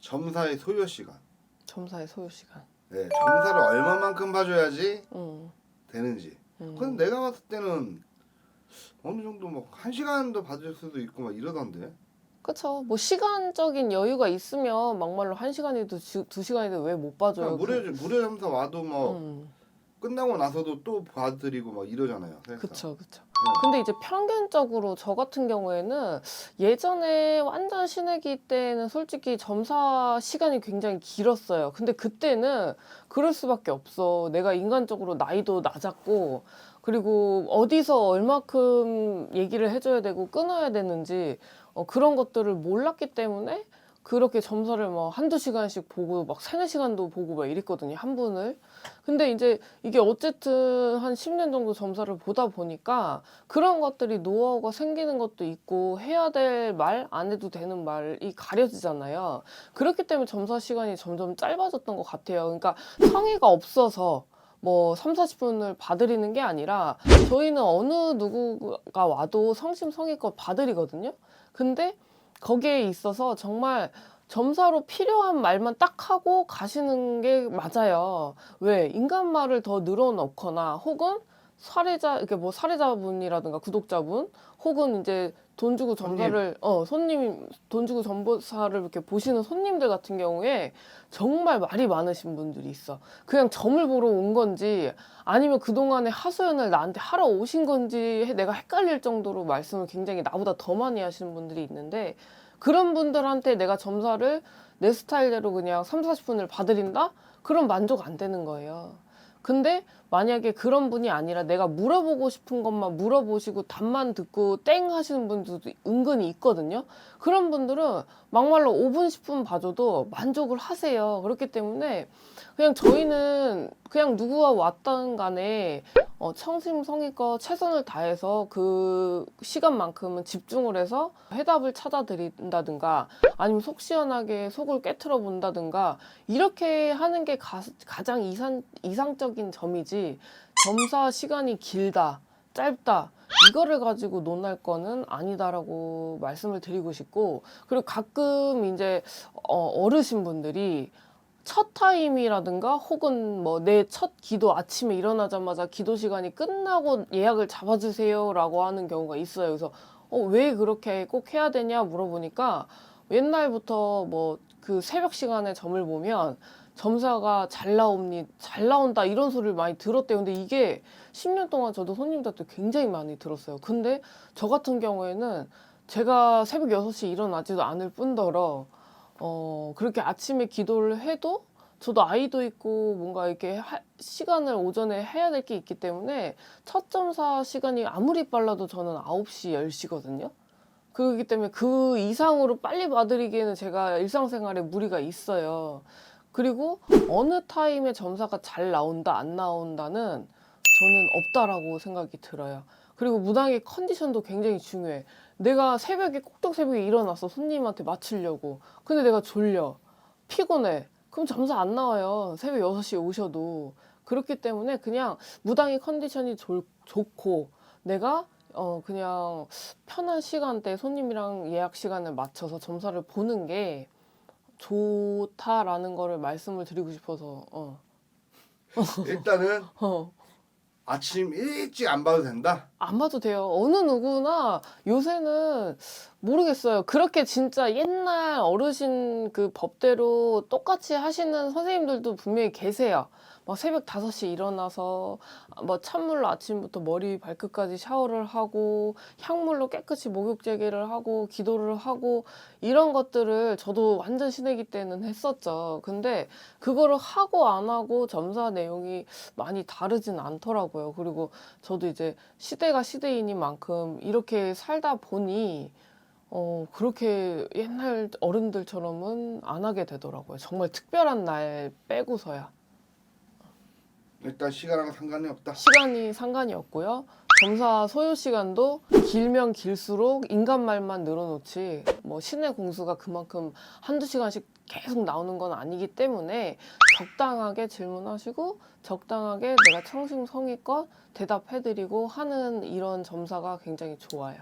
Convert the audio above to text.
점사의 소요 시간. 점사의 소요 시간. 네, 점사를 얼마만큼 봐줘야지 음. 되는지. 음. 근데 내가 봤을 때는 어느 정도 뭐한 시간도 받을 수도 있고 막 이러던데. 그쵸. 뭐 시간적인 여유가 있으면 막말로 한 시간이든 주- 두 시간이든 왜 못 봐줘요? 무료 무료 점사 와도 뭐 음. 끝나고 나서도 또 봐드리고 막 이러잖아요. 그쵸, 그쵸. 네. 근데 이제 평균적으로 저 같은 경우에는 예전에 완전 신애기 때는 솔직히 점사 시간이 굉장히 길었어요. 근데 그때는 그럴 수밖에 없어. 내가 인간적으로 나이도 낮았고, 그리고 어디서 얼마큼 얘기를 해줘야 되고 끊어야 되는지 어, 그런 것들을 몰랐기 때문에 그렇게 점사를 뭐 한두 시간씩 보고 막 세네 시간도 보고 막 이랬거든요. 한 분을. 근데 이제 이게 어쨌든 한 10년 정도 점사를 보다 보니까 그런 것들이 노하우가 생기는 것도 있고 해야 될 말, 안 해도 되는 말이 가려지잖아요. 그렇기 때문에 점사 시간이 점점 짧아졌던 것 같아요. 그러니까 성의가 없어서 뭐 3, 40분을 봐드리는 게 아니라 저희는 어느 누구가 와도 성심성의껏 봐드리거든요. 근데 거기에 있어서 정말 점사로 필요한 말만 딱 하고 가시는 게 맞아요. 왜 인간 말을 더 늘어놓거나 혹은 사례자 이렇게 뭐 사례자분이라든가 구독자분 혹은 이제 돈 주고 점사를 어 손님 돈 주고 점사를 이렇게 보시는 손님들 같은 경우에 정말 말이 많으신 분들이 있어. 그냥 점을 보러 온 건지 아니면 그 동안에 하소연을 나한테 하러 오신 건지 해- 내가 헷갈릴 정도로 말씀을 굉장히 나보다 더 많이 하시는 분들이 있는데 그런 분들한테 내가 점사를 내 스타일대로 그냥 3, 40분을 봐드린다? 그럼 만족 안 되는 거예요. 근데 만약에 그런 분이 아니라 내가 물어보고 싶은 것만 물어보시고 답만 듣고 땡 하시는 분들도 은근히 있거든요. 그런 분들은 막말로 5분, 10분 봐줘도 만족을 하세요. 그렇기 때문에 그냥 저희는 그냥 누구와 왔던 간에 어, 청심성의껏 최선을 다해서 그 시간만큼은 집중을 해서 해답을 찾아드린다든가 아니면 속 시원하게 속을 깨트려 본다든가 이렇게 하는 게 가, 가장 이상, 이상적인 점이지 점사 시간이 길다 짧다 이거를 가지고 논할 거는 아니다라고 말씀을 드리고 싶고 그리고 가끔 이제 어, 어르신 분들이 첫 타임이라든가 혹은 뭐 내 첫 기도 아침에 일어나자마자 기도 시간이 끝나고 예약을 잡아주세요라고 하는 경우가 있어요. 그래서 어, 왜 그렇게 꼭 해야 되냐 물어보니까 옛날부터 뭐 그 새벽 시간에 점을 보면 점사가 잘 나옵니 잘 나온다 이런 소리를 많이 들었대요. 근데 이게 10년 동안 저도 손님들한테 굉장히 많이 들었어요. 근데 저 같은 경우에는 제가 새벽 6시에 일어나지도 않을 뿐더러 어, 그렇게 아침에 기도를 해도 저도 아이도 있고 뭔가 이렇게 하- 시간을 오전에 해야 될 게 있기 때문에 첫 점사 시간이 아무리 빨라도 저는 9시, 10시거든요. 그렇기 때문에 그 이상으로 빨리 봐드리기에는 제가 일상생활에 무리가 있어요. 그리고 어느 타임에 점사가 잘 나온다, 안 나온다는 저는 없다라고 생각이 들어요. 그리고 무당의 컨디션도 굉장히 중요해. 내가 새벽에 꼭tok 새벽에 일어났어 손님한테 맞추려고. 근데 내가 졸려. 피곤해. 그럼 점사 안 나와요. 새벽 6시에 오셔도. 그렇기 때문에 그냥 무당의 컨디션이 좋, 좋고 내가 어 그냥 편한 시간대 손님이랑 예약 시간을 맞춰서 점사를 보는 게 좋다라는 거를 말씀을 드리고 싶어서 어. 일단은 어. 아침 일찍 안 봐도 된다. 안 봐도 돼요. 어느 누구나 요새는 모르겠어요. 그렇게 진짜 옛날 어르신 그 법대로 똑같이 하시는 선생님들도 분명히 계세요. 막 새벽 5시에 일어나서 뭐 찬물로 아침부터 머리 발끝까지 샤워를 하고 향물로 깨끗이 목욕 재개를 하고 기도를 하고 이런 것들을 저도 완전 신애기 때는 했었죠. 근데 그거를 하고 안 하고 점사 내용이 많이 다르진 않더라고요. 그리고 저도 이제 시대가 시대이니 만큼 이렇게 살다 보니 어, 그렇게 옛날 어른들처럼은 안 하게 되더라고요. 정말 특별한 날 빼고서야. 일단 시간하고 상관이 없다. 시간이 상관이 없고요. 점사 소요 시간도 길면 길수록 인간 말만 늘어놓지 뭐 신의 공수가 그만큼 한두 시간씩 계속 나오는 건 아니기 때문에 적당하게 질문하시고 적당하게 내가 청심성의껏 대답해드리고 하는 이런 점사가 굉장히 좋아요.